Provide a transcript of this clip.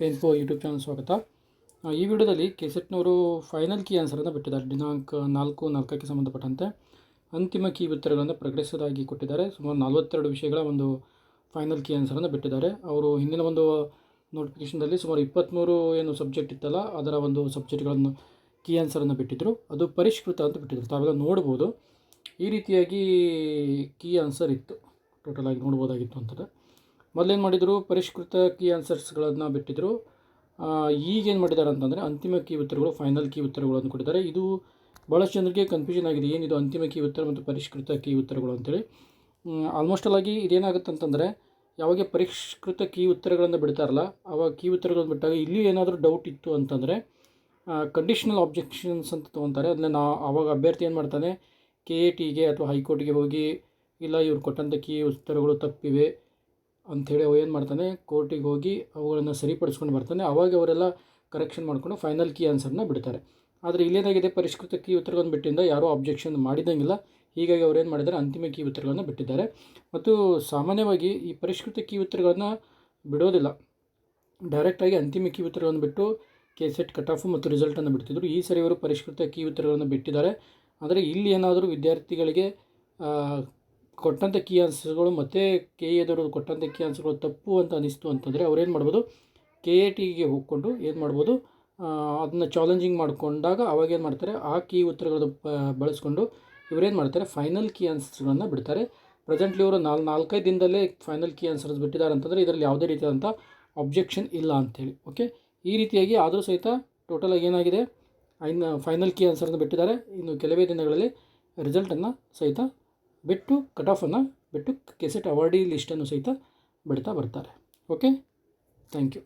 ಪೇನ್ಪೋ YouTube channel ಸ್ವಾಗತ. ಈ ವಿಡಿಯೋದಲ್ಲಿ ಕೆಸೆಟ್ನವರು ಫೈನಲ್ ಕೀ ಆನ್ಸರನ್ನು ಬಿಟ್ಟಿದ್ದಾರೆ. ದಿನಾಂಕ ನಾಲ್ಕು, ನಾಲ್ಕಕ್ಕೆ ಸಂಬಂಧಪಟ್ಟಂತೆ. ಅಂತಿಮ ಕೀ ಉತ್ತರಗಳನ್ನು ಪ್ರಕಟಿಸೋದಾಗಿ ಕೊಟ್ಟಿದ್ದಾರೆ. ಸುಮಾರು ನಲವತ್ತೆರಡು ವಿಷಯಗಳ ಒಂದು ಫೈನಲ್ ಕೀ ಆನ್ಸರನ್ನು ಬಿಟ್ಟಿದ್ದಾರೆ. ಅವರು ಹಿಂದಿನ ಒಂದು ನೋಟಿಫಿಕೇಷನ್ದಲ್ಲಿ ಸುಮಾರು ಇಪ್ಪತ್ತ್ಮೂರು ಏನು ಸಬ್ಜೆಕ್ಟ್ ಇತ್ತಲ್ಲ, ಅದರ ಒಂದು ಸಬ್ಜೆಕ್ಟ್ಗಳನ್ನು ಕೀ ಆನ್ಸರನ್ನು ಬಿಟ್ಟಿದ್ದರು ಅದು ಪರಿಷ್ಕೃತ ಅಂತ ಬಿಟ್ಟಿದ್ದರು ತಾವೆಲ್ಲ ನೋಡ್ಬೋದು. ಈ ರೀತಿಯಾಗಿ ಕೀ ಆನ್ಸರ್ ಇತ್ತು. ಟೋಟಲಾಗಿ ನೋಡ್ಬೋದಾಗಿತ್ತು ಅಂತಾರೆ ಮೊದಲೇನು ಮಾಡಿದರು? ಪರಿಷ್ಕೃತ ಕೀ ಆನ್ಸರ್ಸ್ಗಳನ್ನು ಬಿಟ್ಟಿದ್ದರು ಈಗೇನು ಮಾಡಿದ್ದಾರೆ ಅಂತಂದರೆ ಅಂತಿಮ ಕೀ ಉತ್ತರಗಳು ಫೈನಲ್ ಕೀ ಉತ್ತರಗಳನ್ನು ಕೊಟ್ಟಿದ್ದಾರೆ. ಇದು ಭಾಳಷ್ಟು ಜನರಿಗೆ ಕನ್ಫ್ಯೂಷನ್ ಆಗಿದೆ. ಏನಿದು ಅಂತಿಮ ಕೀ ಉತ್ತರ ಮತ್ತು ಪರಿಷ್ಕೃತ ಕೀ ಉತ್ತರಗಳು ಅಂತೇಳಿ. ಆಲ್ಮೋಸ್ಟ್ ಆಗಿ ಇದೇನಾಗುತ್ತೆ ಅಂತಂದರೆ, ಯಾವಾಗ ಪರಿಷ್ಕೃತ ಕೀ ಉತ್ತರಗಳನ್ನು ಬಿಡ್ತಾರಲ್ಲ ಆವಾಗ ಕೀ ಉತ್ತರಗಳನ್ನು ಬಿಟ್ಟಾಗ ಇಲ್ಲಿ ಏನಾದರೂ ಡೌಟ್ ಇತ್ತು ಅಂತಂದರೆ ಕಂಡೀಷನಲ್ ಆಬ್ಜೆಕ್ಷನ್ಸ್ ಅಂತ ತೊಗೊತಾರೆ. ಅದನ್ನ ನಾ ಆವಾಗ ಅಭ್ಯರ್ಥಿ ಏನು ಮಾಡ್ತಾನೆ? ಕೆ ಎ ಟಿಗೆ ಅಥವಾ ಹೈಕೋರ್ಟ್ಗೆ ಹೋಗಿ, ಇಲ್ಲ ಇವ್ರು ಕೊಟ್ಟಂಥ ಕೀ ಉತ್ತರಗಳು ತಪ್ಪಿವೆ ಅಂಥೇಳಿ ಅವ ಏನು ಮಾಡ್ತಾನೆ, ಕೋರ್ಟಿಗೆ ಹೋಗಿ ಅವುಗಳನ್ನು ಸರಿಪಡಿಸ್ಕೊಂಡು ಬರ್ತಾನೆ. ಅವಾಗ ಅವರೆಲ್ಲ ಕರೆಕ್ಷನ್ ಮಾಡಿಕೊಂಡು ಫೈನಲ್ ಕೀ ಆನ್ಸರ್ನ ಬಿಡ್ತಾರೆ. ಆದರೆ ಇಲ್ಲೇನಾಗಿದೆ, ಪರಿಷ್ಕೃತ ಕೀ ಉತ್ತರಗಳನ್ನು ಬಿಟ್ಟಿಂದ ಯಾರೂ ಅಬ್ಜೆಕ್ಷನ್ ಮಾಡಿದಂಗಿಲ್ಲ. ಹೀಗಾಗಿ ಅವ್ರು ಏನು ಮಾಡಿದ್ದಾರೆ, ಅಂತಿಮ ಕೀ ಉತ್ತರಗಳನ್ನು ಬಿಟ್ಟಿದ್ದಾರೆ. ಮತ್ತು ಸಾಮಾನ್ಯವಾಗಿ ಈ ಪರಿಷ್ಕೃತ ಕೀ ಉತ್ತರಗಳನ್ನು ಬಿಡೋದಿಲ್ಲ. ಡೈರೆಕ್ಟಾಗಿ ಅಂತಿಮ ಕೀ ಉತ್ತರಗಳನ್ನು ಬಿಟ್ಟು ಕೆ ಸೆಟ್ ಕಟ್ ಆಫು ಮತ್ತು ರಿಸಲ್ಟನ್ನು ಬಿಡ್ತಿದ್ರು. ಈ ಸರಿ ಅವರು ಪರಿಷ್ಕೃತ ಕೀ ಉತ್ತರಗಳನ್ನು ಬಿಟ್ಟಿದ್ದಾರೆ. ಆದರೆ ಇಲ್ಲಿ ಏನಾದರೂ ವಿದ್ಯಾರ್ಥಿಗಳಿಗೆ ಕೊಟ್ಟಂಥ ಕೀ ಆನ್ಸರ್ಗಳು ಮತ್ತು ಕೆ ಎದವರು ಕೊಟ್ಟಂಥ ಕೀ ಆನ್ಸರ್ಗಳು ತಪ್ಪು ಅಂತ ಅನಿಸ್ತು ಅಂತಂದರೆ ಅವ್ರೇನು ಮಾಡ್ಬೋದು? ಕೆ ಎ ಟಿಗೆ ಹೋಗ್ಕೊಂಡು ಏನು ಮಾಡ್ಬೋದು? ಅದನ್ನ ಚಾಲೆಂಜಿಂಗ್ ಮಾಡಿಕೊಂಡಾಗ ಅವಾಗ ಏನು ಮಾಡ್ತಾರೆ? ಆ ಕೀ ಉತ್ತರಗಳನ್ನು ಬಳಸ್ಕೊಂಡು ಇವರೇನು ಮಾಡ್ತಾರೆ? ಫೈನಲ್ ಕೀ ಆನ್ಸರ್ಗಳನ್ನು ಬಿಡ್ತಾರೆ. ಪ್ರೆಸೆಂಟ್ಲಿ ಇವರು ನಾಲ್, ನಾಲ್ಕೈದು ದಿನದಲ್ಲೇ ಫೈನಲ್ ಕೀ ಆನ್ಸರ್ಸ್ ಬಿಟ್ಟಿದ್ದಾರೆ ಅಂತಂದರೆ ಇದರಲ್ಲಿ ಯಾವುದೇ ರೀತಿಯಾದಂಥ ಅಬ್ಜೆಕ್ಷನ್ ಇಲ್ಲ ಅಂಥೇಳಿ ಓಕೆ ಈ ರೀತಿಯಾಗಿ ಆದರೂ ಸಹಿತ ಟೋಟಲಾಗಿ ಏನಾಗಿದೆ? ಇನ್ನು ಫೈನಲ್ ಕೀ ಆನ್ಸರ್ನ ಬಿಟ್ಟಿದ್ದಾರೆ. ಇನ್ನು ಕೆಲವೇ ದಿನಗಳಲ್ಲಿ ರಿಸಲ್ಟನ್ನು ಸಹಿತ ಬಿಟ್ಟು ಕಟ್ ಆಫನ್ನು ಬಿಟ್ಟು ಕೆಸೆಟ್ ಅವಾರ್ಡಿ ಲಿಸ್ಟನ್ನು ಸಹಿತ ಬಿಡ್ತಾ ಬರ್ತಾರೆ. Okay thank you